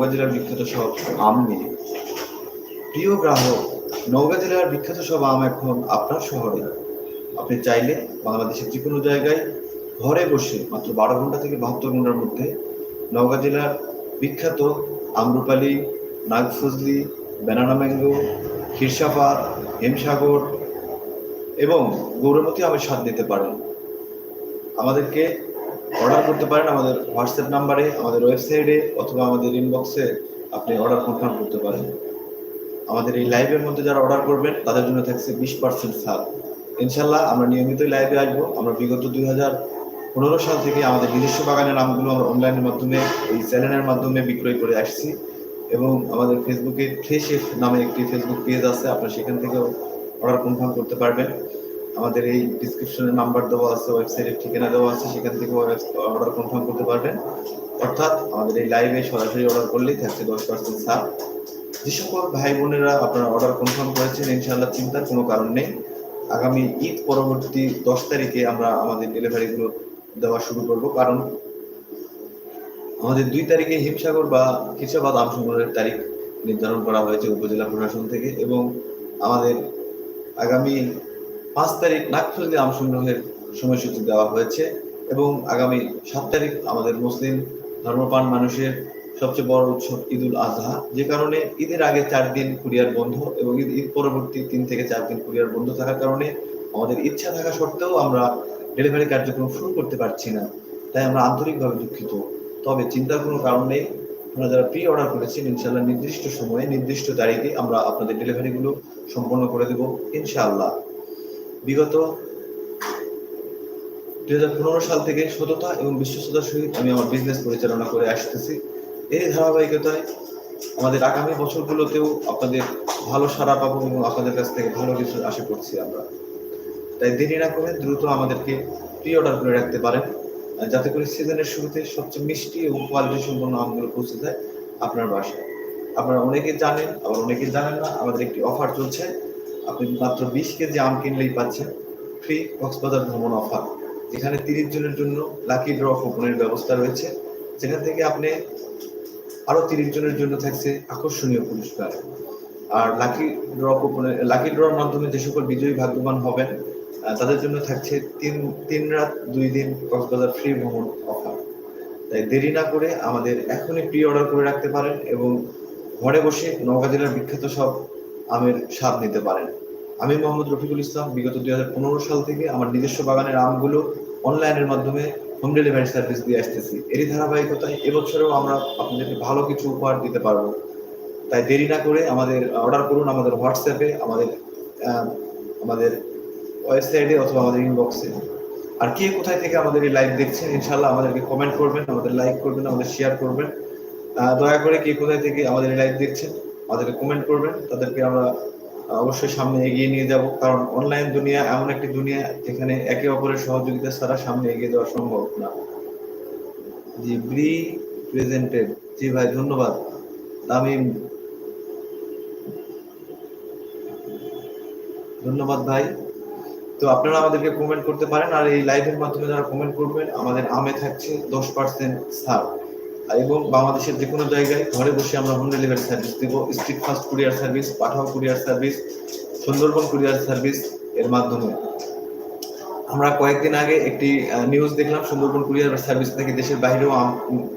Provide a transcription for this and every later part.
নওগাঁ জেলার বিখ্যাত সব আম নিয়ে। প্রিয় গ্রাহক, নওগাঁ জেলার বিখ্যাত সব আম এখন আপনার শহরে। আপনি চাইলে বাংলাদেশের যে কোনো জায়গায় ঘরে বসে মাত্র বারো ঘণ্টা থেকে বাহাত্তর ঘণ্টার মধ্যে নওগাঁ জেলার বিখ্যাত আম্রপালি, নাগফজলি, ব্যানানা ম্যাঙ্গো ক্ষীরসাপাত হেমসাগর এবং গৌরমতী আমের স্বাদ নিতে পারেন। আমাদেরকে অর্ডার করতে পারেন আমাদের হোয়াটসঅ্যাপ নাম্বারে আমাদের ওয়েবসাইটে অথবা আমাদের ইনবক্সে আপনি অর্ডার কনফার্ম করতে পারেন। আমাদের এই লাইভের মধ্যে যারা অর্ডার করবেন, তাদের জন্য থাকছে বিশ পার্সেন্ট ছাড় ইনশাল্লাহ আমরা নিয়মিত লাইভে আসব। আমরা বিগত দুই হাজার পনেরো সাল থেকে আমাদের নিজস্ব বাগানের আমগুলো আমরা অনলাইনের মাধ্যমে, এই চ্যানেলের মাধ্যমে বিক্রয় করে আসছি। এবং আমাদের ফেসবুকে ফ্রেশ নামে একটি ফেসবুক পেজ আছে, আপনারা সেখান থেকেও অর্ডার কনফার্ম করতে পারবেন। আমাদের এই ডিসক্রিপশনে নাম্বার দেওয়া আছে ওয়েবসাইটের ঠিকানা দেওয়া আছে, সেখান থেকে অর্ডার কনফার্ম করতে পারবেন। অর্থাৎ আমাদের এই লাইভে সরাসরি অর্ডার করলেই থাকছে দশ পার্সেন্ট ছাড়। যে সকল ভাই বোনেরা আপনারা অর্ডার কনফার্ম করেছেন, ইনশাআল্লাহ চিন্তার কোনো কারণ নেই। আগামী ঈদ পরবর্তী দশ তারিখে আমরা আমাদের ডেলিভারিগুলো দেওয়া শুরু করব, কারণ আমাদের দুই তারিখে হিমসাগর বা কৃষাবাদ আম সংগ্রহের তারিখ নির্ধারণ করা হয়েছে উপজেলা প্রশাসন থেকে এবং আমাদের আগামী পাঁচ তারিখ নাগফজলি আম সংগ্রহের সময়সূচি দেওয়া হয়েছে এবং আগামী সাত তারিখ আমাদের মুসলিম ধর্মপান মানুষের সবচেয়ে বড় উৎসব ঈদুল আজহা। যে কারণে ঈদের আগে চার দিন কুরিয়ার বন্ধ এবং ঈদ ঈদ পরবর্তী তিন থেকে চার দিন কুরিয়ার বন্ধ থাকার কারণে আমাদের ইচ্ছা থাকা সত্ত্বেও আমরা ডেলিভারি কার্যক্রম শুরু করতে পারছি না। তাই আমরা আন্তরিকভাবে দুঃখিত। তবে চিন্তার কোনো কারণ নেই। আপনারা যারা প্রি অর্ডার করেছেন ইনশাল্লাহ নির্দিষ্ট সময়ে, নির্দিষ্ট তারিখে আমরা আপনাদের ডেলিভারিগুলো সম্পন্ন করে দেব, ইনশাআল্লাহ। বিগত দুই হাজার পনেরো সাল থেকে সততা এবং বিশ্বস্ততার সহিত আমি আমার বিজনেস পরিচালনা করে আসতেছি। এই ধারাবাহিকতায় আমাদের আগামী বছরগুলোতেও আপনাদের ভালো সাড়া পাবো এবং আপনাদের কাছ থেকে ভালো কিছু আশা করছি আমরা। তাই দেরি না করে দ্রুত আমাদেরকে প্রি অর্ডার করে রাখতে পারেন যাতে করে সিজনের শুরুতে সবচেয়ে মিষ্টি এবং কোয়ালিটি সম্পন্ন আমগুলো পৌঁছে যায় আপনার বাসায়। আপনারা অনেকে জানেন, আবার অনেকে জানেন না, আমাদের একটি অফার চলছে। আপনি মাত্র বিশ কেজি আম কিনলেই পাচ্ছেন ফ্রি কক্সবাজার ভ্রমণ অফার যেখানে তিরিশ জনের জন্য লাকি ড্র কুপনের ব্যবস্থা রয়েছে। যেখান থেকে আপনি আরও তিরিশ জনের জন্য থাকছে আকর্ষণীয় পুরস্কার। আর লাকি ড্র কুপনের লাকি ড্রর মাধ্যমে যে সকল বিজয়ী ভাগ্যবান হবেন তাদের জন্য থাকছে তিন তিন রাত, দুই দিন কক্সবাজার ফ্রি ভ্রমণ অফার তাই দেরি না করে আমাদের এখনই প্রি অর্ডার করে রাখতে পারেন এবং ঘরে বসে নওগাঁ জেলার বিখ্যাত সব আমের স্বাদ নিতে পারেন। আমি মোহাম্মদ রফিকুল ইসলাম বিগত দুই হাজার পনেরো সাল থেকে আমার নিজস্ব বাগানের আমগুলো অনলাইনের মাধ্যমে হোম ডেলিভারি সার্ভিস দিয়ে আসতেছি। এরই ধারাবাহিকতায় এবছরেও আমরা আপনাদেরকে ভালো কিছু উপহার দিতে পারব। তাই দেরি না করে আমাদের অর্ডার করুন আমাদের হোয়াটসঅ্যাপে, আমাদের আমাদের ওয়েবসাইটে অথবা আমাদের ইনবক্সে আর কে কোথায় থেকে আমাদের এই লাইভ দেখছেন ইনশাল্লাহ আমাদেরকে কমেন্ট করবেন, আমাদের লাইক করবেন, আমাদের শেয়ার করবেন। দয়া করে কে কোথায় থেকে আমাদের এই লাইভ দেখছেন আমাদেরকে কমেন্ট করবেন। তাদেরকে আমরা অবশ্যই সামনে এগিয়ে নিয়ে যাব। কারণ অনলাইন দুনিয়া এমন একটি দুনিয়া যেখানে একে অপরের সহযোগিতা ছাড়া সামনে এগিয়ে যাওয়া সম্ভব না। জি ব্রি প্রেজেন্টেড জি ভাই, ধন্যবাদ। তামিম ধন্যবাদ ভাই। তো আপনারা আমাদেরকে কমেন্ট করতে পারেন, আর এই লাইভের মাধ্যমে যারা কমেন্ট করবেন, আমাদের আমে থাকছে দশ পার্সেন্ট ছাড়। এবং বাংলাদেশের যে কোনো জায়গায় ঘরে বসে আমরা হোম ডেলিভারি সার্ভিস দিব। Street fast courier service Pathao courier service Sundarban courier service এর মাধ্যমে। আমরা কয়েকদিন আগে একটি নিউজ দেখলাম, সুন্দরবন কুরিয়ার সার্ভিস থেকে দেশের বাইরেও আম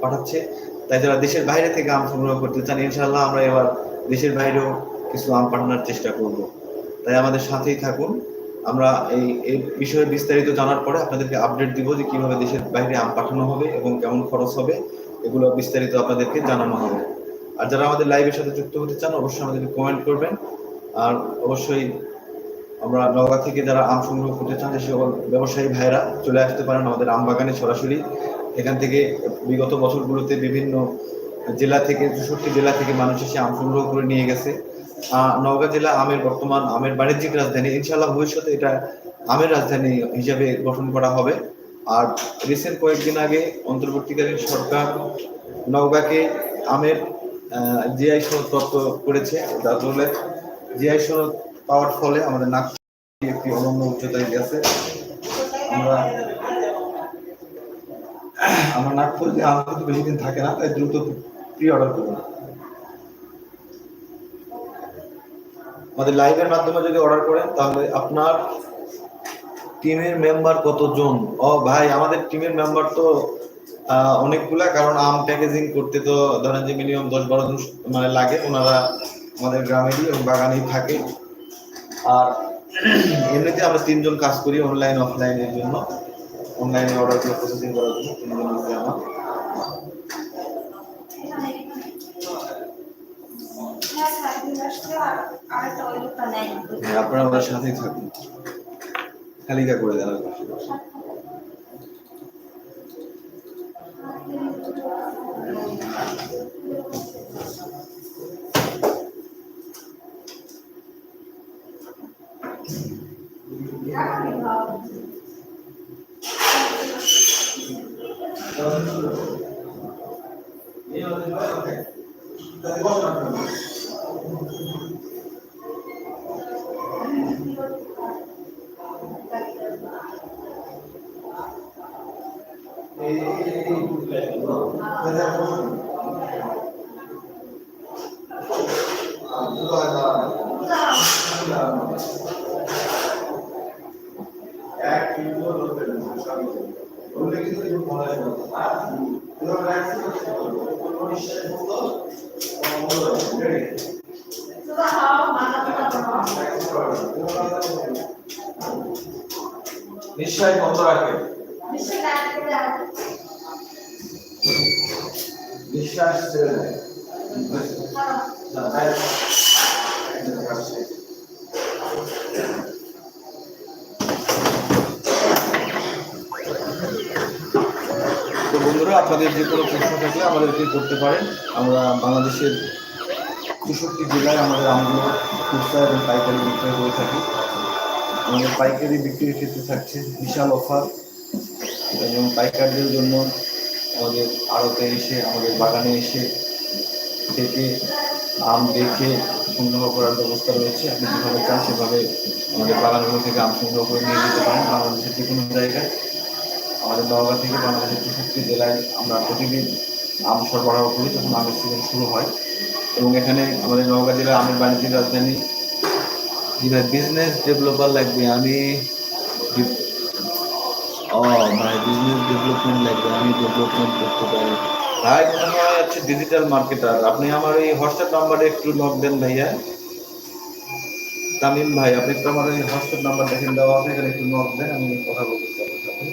পাঠাচ্ছে। তাই যারা দেশের বাইরে থেকে আম সংগ্রহ করতে চান ইনশাল্লাহ আমরা এবার দেশের বাইরেও কিছু আম পাঠানোর চেষ্টা করব। তাই আমাদের সাথেই থাকুন। আমরা এই এই বিষয়ে বিস্তারিত জানার পরে আপনাদেরকে আপডেট দিব যে কীভাবে দেশের বাইরে আম পাঠানো হবে এবং কেমন খরচ হবে। এগুলো বিস্তারিত আপনাদেরকে জানানো হবে। আর যারা আমাদের লাইভের সাথে যুক্ত হতে চান, অবশ্যই আমাদেরকে কমেন্ট করবেন। আর অবশ্যই আমরা নওগাঁ থেকে যারা আম সংগ্রহ করতে চান, যে সকল ব্যবসায়ী ভাইরা চলে আসতে পারেন আমাদের আম বাগানে সরাসরি। এখান থেকে বিগত বছরগুলোতে বিভিন্ন জেলা থেকে, চৌষট্টি জেলা থেকে মানুষ এসে আম সংগ্রহ করে নিয়ে গেছে। নওগাঁ জেলা আমের বর্তমান, আমের বাণিজ্যিক রাজধানী। ইনশাল্লাহ ভবিষ্যতে এটা আমের রাজধানী হিসাবে গঠন করা হবে। আর রিসেন্ট কয়েকদিন আগে অন্তর্বর্তীকালীন সরকার নওগাঁকে আমের জিআই সনদ তত্ত্ব করেছে। যার ফলে জিআই সনদ পাওয়ার ফলে আমাদের নাক একটি অনন্য উচ্চতায় গেছে। আমরা, আমার নাগপুর যে আম কিন্তু বেশি দিন থাকে না, তাই দ্রুত প্রি অর্ডার করুন আমাদের লাইভের মাধ্যমে যদি অর্ডার করেন, তাহলে আপনার টিমের মেম্বার কতজন? ও ভাই আমাদের টিমের মেম্বার তো অনেকগুলা কারণ আম প্যাকেজিং করতে তো ধরেন যে মিনিমাম দশ বারো জন মানে লাগে ওনারা আমাদের গ্রামেরই এবং বাগানেই থাকে। আর এমনিতে আমরা তিনজন কাজ করি অনলাইন অফলাইনের জন্য। অনলাইনে অর্ডারগুলো প্রসেসিং করার জন্য তিনজন আছে আমার। হ্যাঁ, আপনারা আমাদের সাথেই থাকুন। খালিকা করে দেন আর পাশে পাশে। নিশ্চয় বন্ধ রাখে। নিঃশ্বাস না, তাই- তো বন্ধুরা আপনাদের যে কোনো প্রশ্ন থাকলে আমাদেরকে করতে পারেন। আমরা বাংলাদেশের চৌষট্টি জেলায় আমাদের আমগুলো খুচরা এবং পাইকারি বিক্রয় করে থাকি। আমাদের পাইকারি বিক্রির ক্ষেত্রে থাকছে বিশাল অফার। এবং পাইকারদের জন্য আমাদের আড়তে এসে, আমাদের বাগানে এসে থেকে আম দেখে সংগ্রহ করার ব্যবস্থা রয়েছে। আপনি যেভাবে চান সেভাবে আমাদের বাগানগুলো থেকে আম সংগ্রহ করে নিয়ে যেতে পারেন বাংলাদেশের যে কোনো জায়গায়। আমাদের নওগাঁ থেকে বাংলাদেশের চৌষট্টি জেলায় আমরা প্রতিদিন আম সরবরাহ করি যখন আমের সিজন শুরু হয়। এবং এখানে আমাদের নওগাঁ জেলা আমের বাণিজ্যিক রাজধানী যেটা বিজনেস ডেভেলপার লাগবে, আমি ও, ভাই বিজনেস ডেভেলপমেন্ট লাগবে, আমি ডেভেলপমেন্ট করতে পারি। ভাই মনে হয় হচ্ছে ডিজিটাল মার্কেটার আপনি আমার এই হোয়াটসঅ্যাপ নাম্বারে একটু লক দেন ভাইয়া। তামিম ভাই, আপনি একটু আমার এই হোয়াটসঅ্যাপ নাম্বার দেখেন, দেওয়া আছে, এখানে একটু নক দেন, আমি কথা বলতেছি আপনার সাথে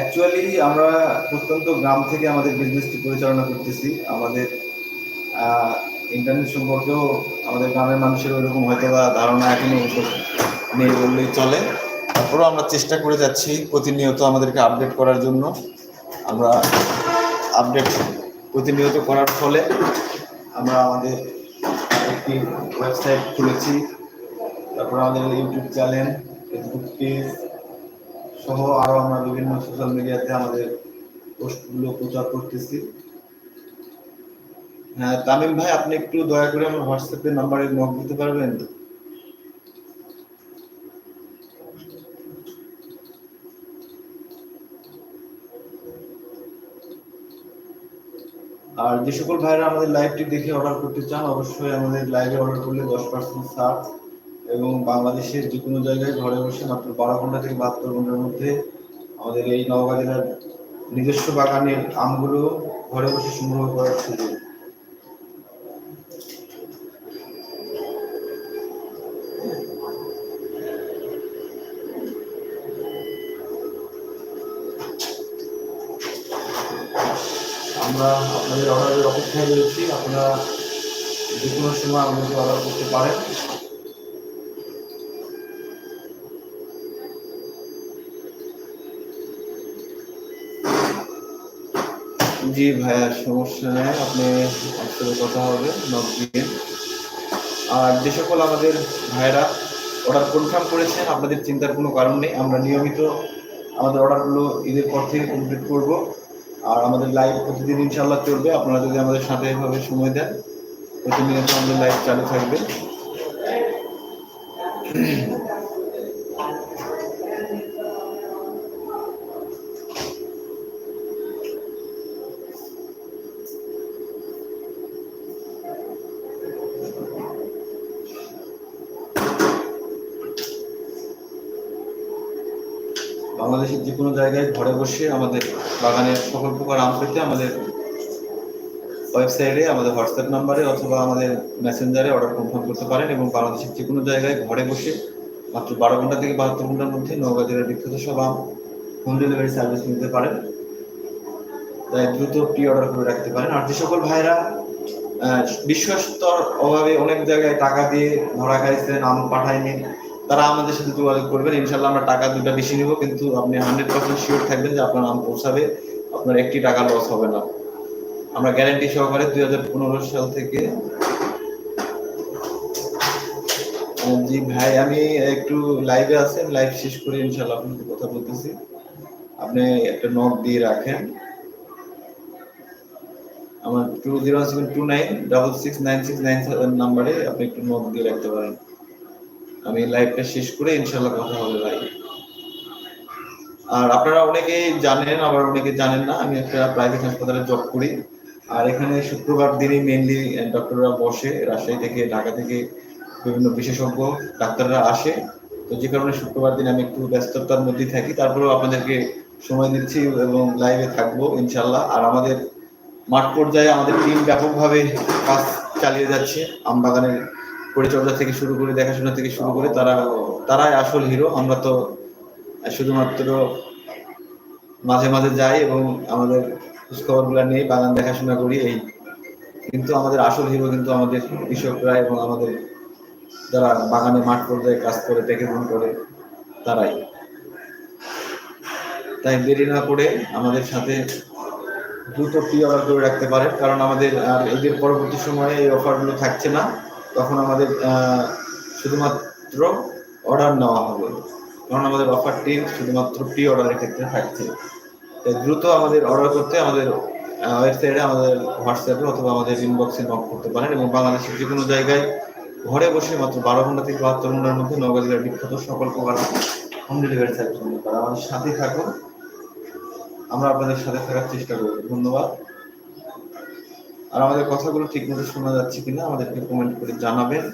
অ্যাকচুয়ালি আমরা প্রত্যন্ত গ্রাম থেকে আমাদের বিজনেসটি পরিচালনা করতেছি। আমাদের ইন্টারনেট সম্পর্কেও আমাদের গ্রামের মানুষের ওইরকম হয়তো বা ধারণা এখনও নেই বললেই চলে। তারপরেও আমরা চেষ্টা করে যাচ্ছি প্রতিনিয়ত আমাদেরকে আপডেট করার জন্য। আমরা আপডেট প্রতিনিয়ত করার ফলে আমরা আমাদের একটি ওয়েবসাইট খুলেছি। তারপর আমাদের ইউটিউব চ্যানেল ফেসবুক পেজ সহ আরও আমরা বিভিন্ন সোশ্যাল মিডিয়াতে আমাদের পোস্টগুলো প্রচার করতেছি। হ্যাঁ তামিম ভাই, আপনি একটু দয়া করে আমার হোয়াটসঅ্যাপে নাম্বারে নক দিতে পারবেন? আর যে সকল ভাইরা আমাদের লাইভটি দেখে অর্ডার করতে চান, অবশ্যই আমাদের লাইভে অর্ডার করলে দশ পার্সেন্ট ছাড়। এবং বাংলাদেশের যে কোনো জায়গায় ঘরে বসে মাত্র বারো ঘণ্টা থেকে বাহাত্তর ঘণ্টার মধ্যে আমাদের এই নওগাঁ জেলার নিজস্ব বাগানের আমগুলো ঘরে বসে সংগ্রহ করার সুযোগ। আমরা আপনাদের অর্ডারের অপেক্ষায় রয়েছি। আপনারা যে কোনো সময় আমাদেরকে অর্ডার করতে পারেন। জি, ভাইয়া, সমস্যা নেই। আপনি আপনার কথা হবে নক দিয়ে। আর যে সকল আমাদের ভাইরা অর্ডার কনফার্ম করেছেন, আপনাদের চিন্তার কোনো কারণ নেই। আমরা নিয়মিত আমাদের অর্ডারগুলো ঈদের পর থেকে কমপ্লিট করব। আর আমাদের লাইভ প্রতিদিন ইনশাল্লাহ চলবে। আপনারা যদি আমাদের সাথে এভাবে সময় দেন প্রতিনিয়ত আমাদের লাইভ চালু থাকবে। বাংলাদেশের যে কোনো জায়গায় ঘরে বসে আমাদের বাগানের সকল প্রকার আম পেতে আমাদের ওয়েবসাইটে, আমাদের হোয়াটসঅ্যাপ নাম্বারে অথবা আমাদের মেসেঞ্জারে অর্ডার কনফার্ম করতে পারেন এবং বাংলাদেশের যে কোনো জায়গায় ঘরে বসে মাত্র বারো ঘণ্টা থেকে বাহাত্তর ঘণ্টার মধ্যে নওগাঁ জেলার বিখ্যাত সব আম হোম ডেলিভারি সার্ভিস নিতে পারেন। তাই দ্রুত প্রি অর্ডার করে রাখতে পারেন। আর যে সকল ভাইরা বিশ্বস্তর অভাবে অনেক জায়গায় টাকা দিয়ে ধরা খাইছেন, আম পাঠায়নি তারা আমাদের সাথে যোগাযোগ করবেন। ইনশাল্লাহ আমরা টাকা দুটা বেশি নিব, কিন্তু আপনি হান্ড্রেড পার্সেন্ট শিওর থাকবেন যে আপনার আম পৌঁছাবে, আপনার একটি টাকা লস হবে না। আমরা গ্যারান্টি সহকারে দুই হাজার পনেরো সাল থেকে জি ভাই, আমি একটু লাইভে আছেন লাইভ শেষ করে ইনশাল্লাহ আপনাকে কথা বলতেছি। আপনি একটা নক দিয়ে রাখেন। আমার two zero seven two nine double six nine six nine seven নাম্বারে আপনি একটু নক দিয়ে রাখতে পারেন। আমি লাইভটা শেষ করে ইনশাল্লাহ কথা হবে, ভাই। আর আপনারা অনেকেই জানেন, আবার অনেকে জানেন না, আমি একটা প্রাইভেট হাসপাতালে জব করি। আর এখানে শুক্রবার দিনই মেনলি ডক্টররা বসে, রাজশাহী থেকে ঢাকা থেকে বিভিন্ন বিশেষজ্ঞ, ডাক্তাররা আসে। তো যে কারণে শুক্রবার দিন আমি একটু ব্যস্ততার মধ্যেই থাকি। তারপরেও আপনাদেরকে সময় দিচ্ছি এবং লাইভে থাকব ইনশাল্লাহ আর আমাদের মাঠ পর্যায়ে আমাদের টিম ব্যাপকভাবে কাজ চালিয়ে যাচ্ছে। আমবাগানের পরিচর্যা থেকে শুরু করে, দেখাশোনা থেকে শুরু করে তারা, তারাই আসল হিরো। আমরা তো শুধুমাত্র মাঝে মাঝে যাই এবং আমাদের খবরগুলো নিয়ে বাগান দেখাশোনা করি, এই। কিন্তু আমাদের আসল হিরো কিন্তু আমাদের কৃষকরা এবং আমাদের যারা বাগানে মাঠ পর্যায়ে কাজ করে দেখে প্যাকেজিং করে, তারাই। তাই দেরি না করে আমাদের সাথে দ্রুত প্রি অর্ডার করে রাখতে পারেন, কারণ আমাদের আর এদের পরবর্তী সময়ে এই অফারগুলো থাকছে না। তখন আমাদের শুধুমাত্র অর্ডার নেওয়া হবে। কারণ আমাদের অফারটি শুধুমাত্র প্রি অর্ডারের ক্ষেত্রে থাকছে। দ্রুত আমাদের অর্ডার করতে আমাদের ওয়েবসাইটে আমাদের হোয়াটসঅ্যাপে অথবা আমাদের ইনবক্সে নক করতে পারেন এবং বাংলাদেশের যে কোনো জায়গায় ঘরে বসে মাত্র বারো ঘণ্টা থেকে বাহাত্তর ঘণ্টার মধ্যে নওগাঁ জেলার বিখ্যাত সকল প্রকার হোম ডেলিভারি সার্ভিস আমাদের সাথে থাকুন। আমরা আপনাদের সাথে থাকার চেষ্টা করব। ধন্যবাদ। আর আমাদের কথাগুলো ঠিক মতো শোনা যাচ্ছে কিনা আমাদেরকে কমেন্ট করে জানাবেন।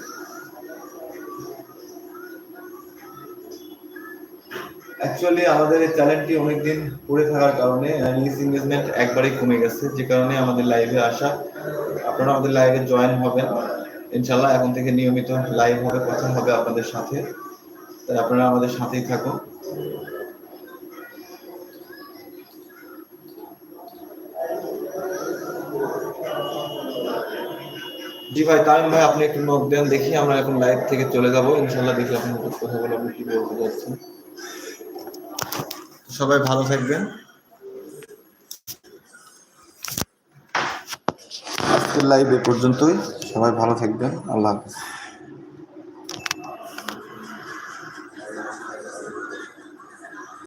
অ্যাকচুয়ালি আমাদের এই চ্যানেলটি অনেকদিন পড়ে থাকার কারণে নিউজ এঙ্গেজমেন্ট একবারই কমে গেছে, যে কারণে আমাদের লাইভে আসা। আপনারা আমাদের লাইভে জয়েন হবেন। ইনশাল্লাহ এখন থেকে নিয়মিত লাইভ হবে কথা হবে আপনাদের সাথে। তাই আপনারা আমাদের সাথেই থাকুন। জি ভাই, তামিম ভাই, আপনি একটু নোট দেন দেখি, আমরা এখন লাইভ থেকে চলে যাব। ইনশাল্লাহ দেখি আপনার কথা বলে আপনি কি বলতে যাচ্ছেন। সবাই ভালো থাকবেন। আজকের লাইভ এ পর্যন্তই। সবাই ভালো থাকবেন। আল্লাহ হাফিজ।